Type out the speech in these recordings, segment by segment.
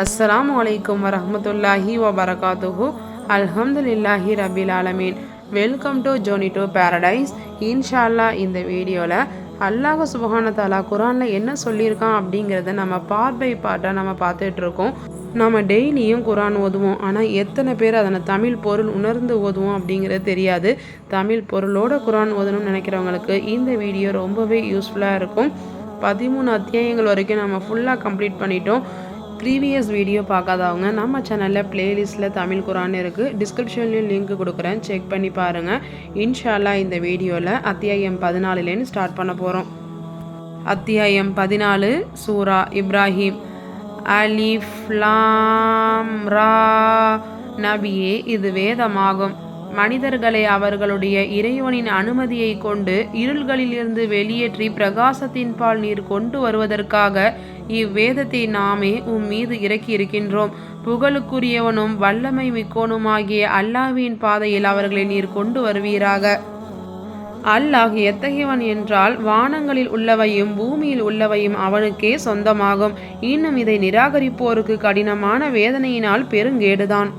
அஸ்ஸலாமு வலைக்கம் வரமத்துல்லாஹி வபரகாத்துஹு. அல்ஹம்துலில்லாஹி ரபில் ஆலமீன். Welcome to journey to paradise இன்ஷால்லா இந்த வீடியோவில் அல்லாஹ் சுபஹான தாலா குரானில் என்ன சொல்லியிருக்கான் அப்படிங்கிறத நம்ம பார்ட் பை பார்ட்டாக நம்ம பார்த்துட்டு இருக்கோம் நம்ம டெய்லியும் குரான் ஓதுவோம். ஆனால் எத்தனை பேர் அதனை தமிழ் பொருள் உணர்ந்து ஓதுவோம் அப்படிங்கிறது தெரியாது. தமிழ் பொருளோட குரான் ஓதணும்னு நினைக்கிறவங்களுக்கு இந்த வீடியோ ரொம்பவே யூஸ்ஃபுல்லாக இருக்கும். பதிமூணு அத்தியாயங்கள் வரைக்கும் நம்ம ஃபுல்லாக கம்ப்ளீட் பண்ணிட்டோம். ப்ரீவியஸ் வீடியோ பார்க்காதவங்க நம்ம சேனலில் பிளேலிஸ்ட்டில் தமிழ் குரான் இருக்குது டிஸ்கிரிப்ஷன்லேயும் லிங்க் கொடுக்குறேன். செக் பண்ணி பாருங்கள் இன்ஷால்லா இந்த வீடியோவில் அத்தியாயம் பதினாலுலேருந்து ஸ்டார்ட் பண்ண போகிறோம் அத்தியாயம் பதினாலு சூரா இப்ராஹிம். அலிஃப்லாம் ரா. நபியே இது வேதமாகும். மனிதர்களை அவர்களுடைய இறைவனின் அனுமதியை கொண்டு இருள்களிலிருந்து வெளியேற்றி பிரகாசத்தின்பால் நீர் கொண்டு வருவதற்காக இவ்வேதத்தை நாமே உம் மீது இறக்கி இருக்கின்றோம் புகழுக்குரியவனும் வல்லமை மிக்கோனுமாகிய அல்லாஹ்வின் பாதையில் அவர்களை நீர் கொண்டு வருவீராக. அல்லாஹ் எத்தகையவன் என்றால் வானங்களில் உள்ளவையும் பூமியில் உள்ளவையும் அவனுக்கே சொந்தமாகும். இன்னும் இதை நிராகரிப்போருக்கு கடினமான வேதனையினால் பெருங்கேடுதான்.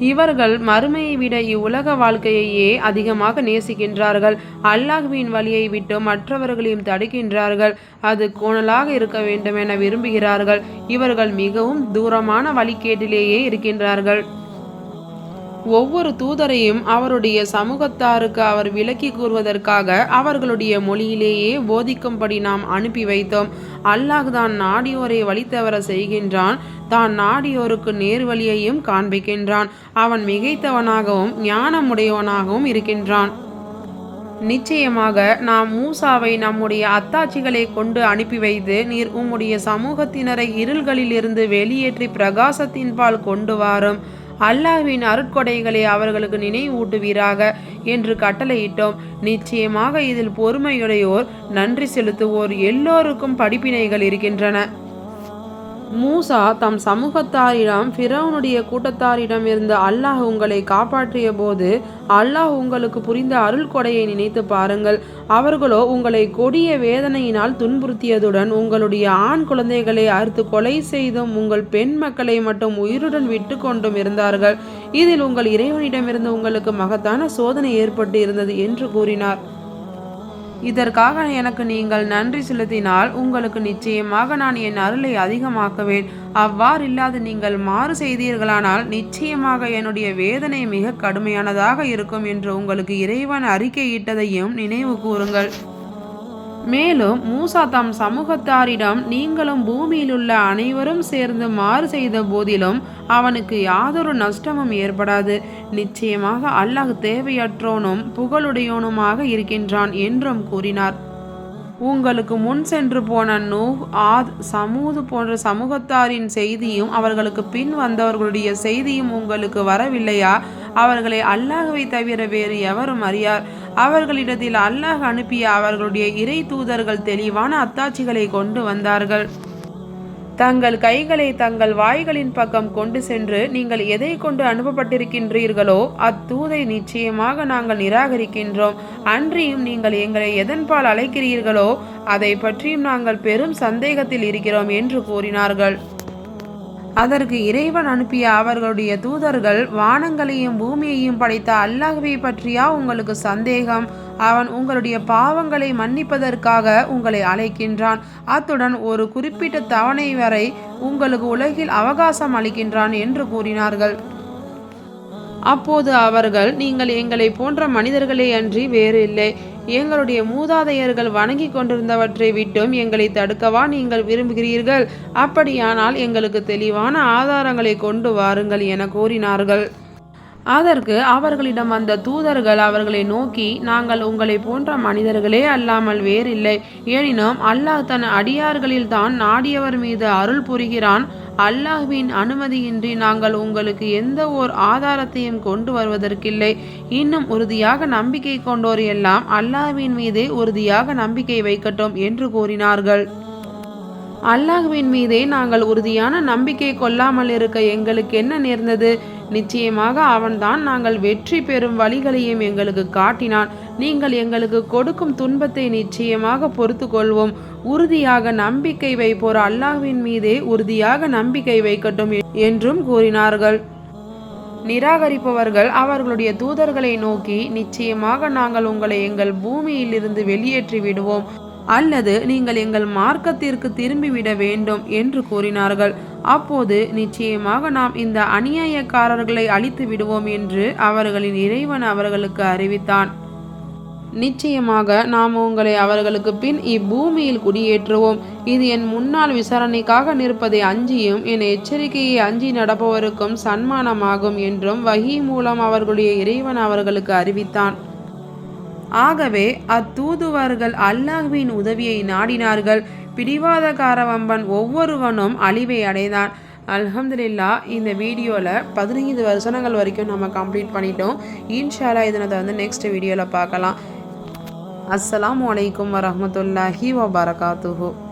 இவர்கள் மறுமையை விட இவ்வுலக வாழ்க்கையையே அதிகமாக நேசிக்கின்றார்கள். அல்லாஹ்வின் வழியை விட்டு மற்றவர்களையும் தடுக்கின்றார்கள். அது கோணலாக இருக்க வேண்டும் என விரும்புகிறார்கள். இவர்கள் மிகவும் தூரமான வழிகேட்டிலேயே இருக்கின்றார்கள். ஒவ்வொரு தூதரையும் அவருடைய சமூகத்தாருக்கு அவர் விளக்கி கூறுவதற்காக அவர்களுடைய மொழியிலேயே போதிக்கும்படி நாம் அனுப்பி வைத்தோம். அல்லாஹ் தான் நாடியோரை வழித்தவர செய்கின்றான். தான் நாடியோருக்கு நேர்வழியையும் காண்பிக்கின்றான். அவன் மிகைத்தவனாகவும் ஞானமுடையவனாகவும் இருக்கின்றான். நிச்சயமாக நாம் மூசாவை நம்முடைய அத்தாட்சிகளை கொண்டு அனுப்பி வைத்து நீர் உம்முடைய சமூகத்தினரை இருள்களிலிருந்து வெளியேற்றி பிரகாசத்தின்பால் கொண்டு வாரும். அல்லாஹ்வின் அருட்கொடைகளை அவர்களுக்கு நினைவூட்டுவீராக என்று கட்டளையிட்டோம். நிச்சயமாக இதில் பொறுமையுடையோர் நன்றி செலுத்துவோர் எல்லோருக்கும் படிப்பினைகள் இருக்கின்றன. மூசா தம் சமூகத்தாரிடம் ஃபிரௌனுடைய கூட்டத்தாரிடம் இருந்து அல்லாஹ் உங்களை காப்பாற்றிய போது அல்லாஹ் உங்களுக்கு புரிந்த அருள் கொடையை நினைத்து பாருங்கள். அவர்களோ உங்களை கொடிய வேதனையினால் துன்புறுத்தியதுடன் உங்களுடைய ஆண் குழந்தைகளை அறுத்து கொலை செய்தும் உங்கள் பெண் மக்களை மட்டும் உயிருடன் விட்டு கொண்டும் இருந்தார்கள். இதில் உங்கள் இறைவனிடமிருந்து உங்களுக்கு மகத்தான சோதனை ஏற்பட்டு இருந்தது என்று கூறினார். இதற்காக எனக்கு நீங்கள் நன்றி செலுத்தினால் உங்களுக்கு நிச்சயமாக நான் என் அருளை அதிகமாக்குவேன். அவ்வாறில்லாது நீங்கள் மாறு செய்தீர்களானால் நிச்சயமாக என்னுடைய வேதனை மிக கடுமையானதாக இருக்கும் என்று உங்களுக்கு இறைவன் அறிக்கையிட்டதையும் நினைவு கூறுங்கள். மேலும் மூசா தம் சமூகத்தாரிடம் நீங்களும் பூமியில் உள்ள அனைவரும் சேர்ந்து மாறு செய்த போதிலும் அவனுக்கு யாதொரு நஷ்டமும் ஏற்படாது. நிச்சயமாக அல்லாஹ் தேவையற்றோனும் புகழுடையோனுமாக இருக்கின்றான் என்றும் கூறினார். உங்களுக்கு முன் சென்று போன நூ ஆத் சமூது போன்ற சமூகத்தாரின் செய்தியும் அவர்களுக்கு பின் வந்தவர்களுடைய செய்தியும் உங்களுக்கு வரவில்லையா? அவர்களை அல்லாஹவை தவிர வேறு எவரும் அறியார். அவர்களிடத்தில் அல்லாஹ் அனுப்பிய அவர்களுடைய இறை தூதர்கள் தெளிவான அத்தாட்சிகளை கொண்டு வந்தார்கள். தங்கள் கைகளை தங்கள் வாய்களின் பக்கம் கொண்டு சென்று நீங்கள் எதை கொண்டு அனுப்பப்பட்டிருக்கின்றீர்களோ அத்தூதை நிச்சயமாக நாங்கள் நிராகரிக்கின்றோம். அன்றியும் நீங்கள் எங்களை எதன்பால் அழைக்கிறீர்களோ அதை பற்றியும் நாங்கள் பெரும் சந்தேகத்தில் இருக்கிறோம் என்று கூறினார்கள். அதற்கு இறைவன் அனுப்பிய அவர்களுடைய தூதர்கள் வானங்களையும் பூமியையும் படைத்த அல்லாஹ்வை பற்றியா உங்களுக்கு சந்தேகம்? அவன் உங்களுடைய பாவங்களை மன்னிப்பதற்காக உங்களை அழைக்கின்றான். அத்துடன் ஒரு குறிப்பிட்ட தவணை வரை உங்களுக்கு உலகில் அவகாசம் அளிக்கின்றான் என்று கூறினார்கள். அப்போது அவர்கள் நீங்கள் எங்களை போன்ற மனிதர்களே அன்றி வேறு இல்லை எங்களுடைய மூதாதையர்கள் வணங்கி கொண்டிருந்தவற்றை விட்டும் எங்களை தடுக்கவா நீங்கள் விரும்புகிறீர்கள். அப்படியானால் எங்களுக்கு தெளிவான ஆதாரங்களை கொண்டு வாருங்கள் என கூறினார்கள். அதற்கு அவர்களிடம் அந்த தூதர்கள் அவர்களை நோக்கி நாங்கள் உங்களை போன்ற மனிதர்களே அல்லாமல் வேறில்லை. எனினும் அல்லாஹ் தன் அடியார்களில் தான் நாடியவர் மீது அருள் புரிகிறான். அல்லாஹ்வின் அனுமதியின்றி நாங்கள் உங்களுக்கு எந்த ஓர் ஆதாரத்தையும் கொண்டு வருவதற்கில்லை. இன்னும் உறுதியாக நம்பிக்கை கொண்டோர் எல்லாம் அல்லாஹ்வின் மீதே உறுதியாக நம்பிக்கை வைக்கட்டும் என்று கூறினார்கள். அல்லாஹ்வின் மீதே நாங்கள் உறுதியான நம்பிக்கை கொள்ளாமல் இருக்க எங்களுக்கு என்ன நேர்ந்தது? நிச்சயமாக அவன்தான். நாங்கள் வெற்றி பெறும் வழிகளையும் எங்களுக்கு காட்டினான். நீங்கள் எங்களுக்கு கொடுக்கும் துன்பத்தை நிச்சயமாக பொறுத்து கொள்வோம் உறுதியாக நம்பிக்கை வைப்போர் அல்லாஹ்வின் மீதே உறுதியாக நம்பிக்கை வைக்கட்டும் என்றும் கூறினார்கள். நிராகரிப்பவர்கள் அவர்களுடைய தூதர்களை நோக்கி நிச்சயமாக நாங்கள் உங்களை எங்கள் பூமியிலிருந்து வெளியேற்றி விடுவோம் அல்லது நீங்கள் எங்கள் மார்க்கத்திற்கு திரும்பிவிட வேண்டும் என்று கூறினார்கள். அப்போது நிச்சயமாக நாம் இந்த அநியாயக்காரர்களை அழித்து விடுவோம் என்று அவர்களின் இறைவன் அவர்களுக்கு அறிவித்தான். நிச்சயமாக நாம் உங்களை அவர்களுக்கு பின் இப்பூமியில் குடியேற்றுவோம். இது என் முன்னால் விசாரணைக்காக நிற்பதை அஞ்சியும் என் எச்சரிக்கையை அஞ்சி நடப்பவருக்கும் சன்மானமாகும் என்றும் வகி மூலம் அவர்களுடைய இறைவன் அவர்களுக்கு அறிவித்தான். ஆகவே அத்தூதுவர்கள் அல்லாஹ்வின் உதவியை நாடினார்கள். பிடிவாதக்காரவம்பன் ஒவ்வொருவனும் அழிவை அடைந்தான். அல்ஹம்துலில்லா இந்த வீடியோவில் பதினைந்து வருஷங்கள் வரைக்கும் நம்ம கம்ப்ளீட் பண்ணிட்டோம். இன்ஷாலா இதனத்தை வந்து நெக்ஸ்ட் வீடியோவில் பார்க்கலாம். அஸ்லாம் வலைக்கம் வரமத்துல்லாஹி வபரகாத்துஹூ.